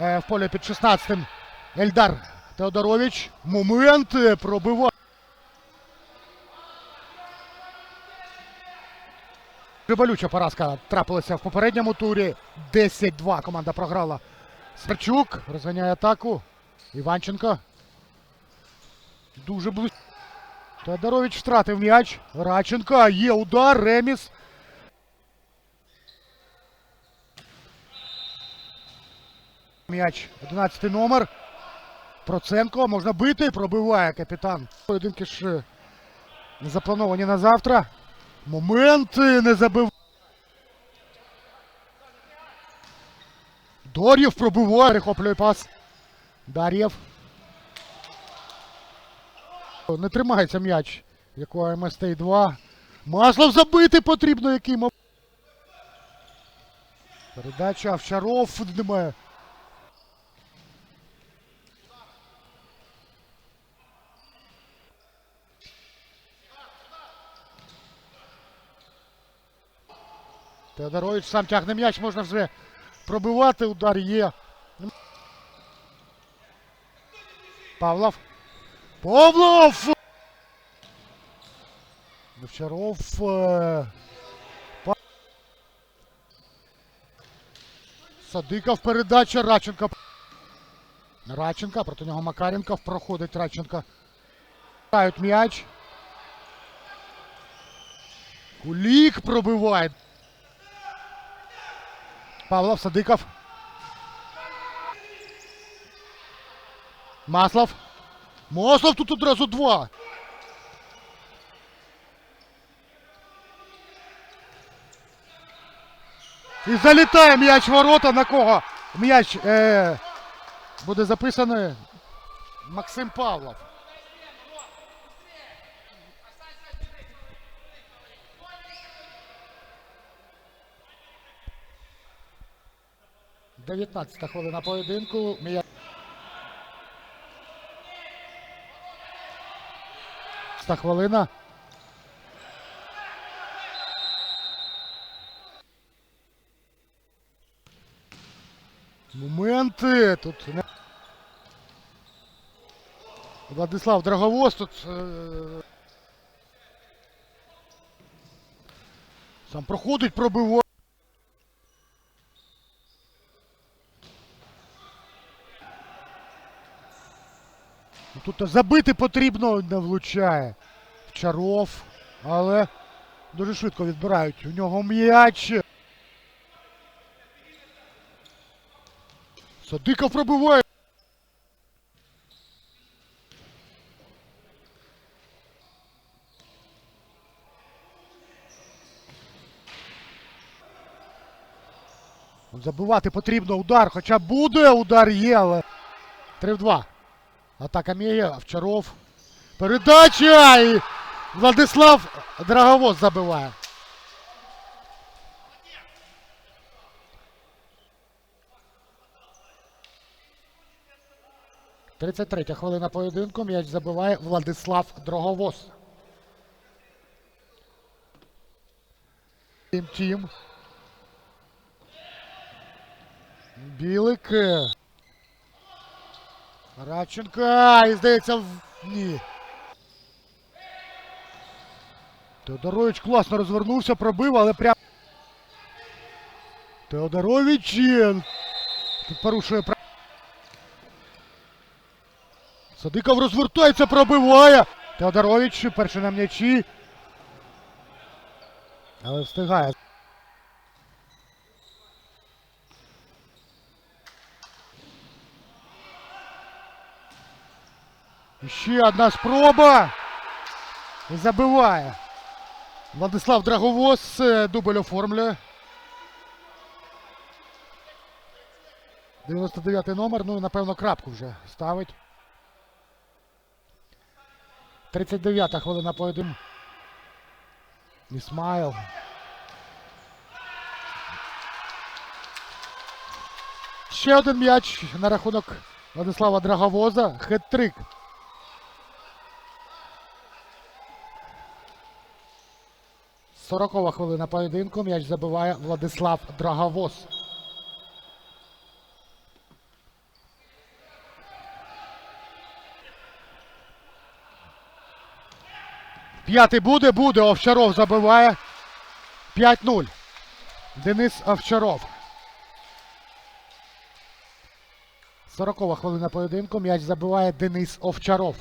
Е, В полі під 16-м Ельдар Теодорович. Момент е, пробиває. Болюча поразка трапилася в попередньому турі. 10-2 команда програла. Сверчук розганяє атаку. Іванченко. Дуже близько. Теодорович втратив м'яч. Радченко. Є удар. Реміс. М'яч 11 номер. Проценко можна бити. Пробиває капітан. Поєдинки ж не заплановані на завтра. Момент не забив. Дор'єв пробиває. Перехоплює пас. Дар'єв. Не тримається м'яч. Якого МСТ 2. Маслов забити потрібно, який мов. Передача Овчаров немає. Теодорович сам тягне м'яч, можна вже пробивати, удар є. Павлов. Павлов! Овчаров. е, Садиков передача Радченко. Радченко, проти нього Макаренко. Проходить Радченко. Грають м'яч. Кулік пробиває. Павлов, Садиков. Маслов. Маслов тут одразу два. І залітає м'яч ворота на кого? М'яч е, буде записаний Максим Павлов. Дев'ятнадцята хвилина поєдинку. Ста хвилина. Моменти тут. не- Владислав Драговоз тут. е, Сам проходить, пробиває. Тут забити потрібно, не влучає. Чаров, але дуже швидко відбирають. У нього м'яч. Садиков пробиває. Забивати потрібно удар, хоча буде удар є, але 3 в 2. Атака Мія, Овчаров. Передача! І Владислав Драговоз забиває. Тридцять третя хвилина поєдинку. М'яч забиває Владислав Дроговоз. Тім Тім. Білик. Радченко. І здається, в- ні. Теодорович класно розвернувся, пробив, але прям. Теодорович тут порушує прав. Садиков розвертається, пробиває. Теодорович перший на м'ячі. Але встигає. Ще одна спроба. І забиває. Владислав Драговоз е, дубль оформлює. 99 номер, ну напевно крапку вже ставить. 39-та хвилина поєдинку. Ісмайл. Ще один м'яч на рахунок Владислава Драговоза. Хет-трик. 40 хвилина поєдинку. М'яч забиває Владислав Драгавоз. П'ятий буде, буде. Овчаров забиває. 5-0. Денис Овчаров. 40 хвилина поєдинку. М'яч забиває Денис Овчаров.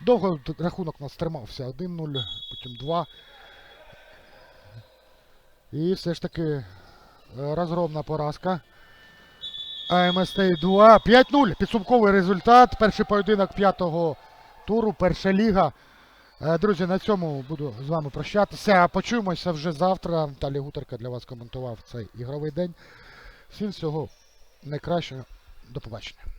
Довго рахунок у нас тримався. 1-0, потім 2. І все ж таки е, розгромна поразка. АМСТ 2. 5-0. Підсумковий результат. Перший поєдинок п'ятого туру, перша ліга. Е, Друзі, на цьому буду з вами прощатися. Почуємося вже завтра. Віталій Гутерка для вас коментував цей ігровий день. Всім всього найкращого. До побачення.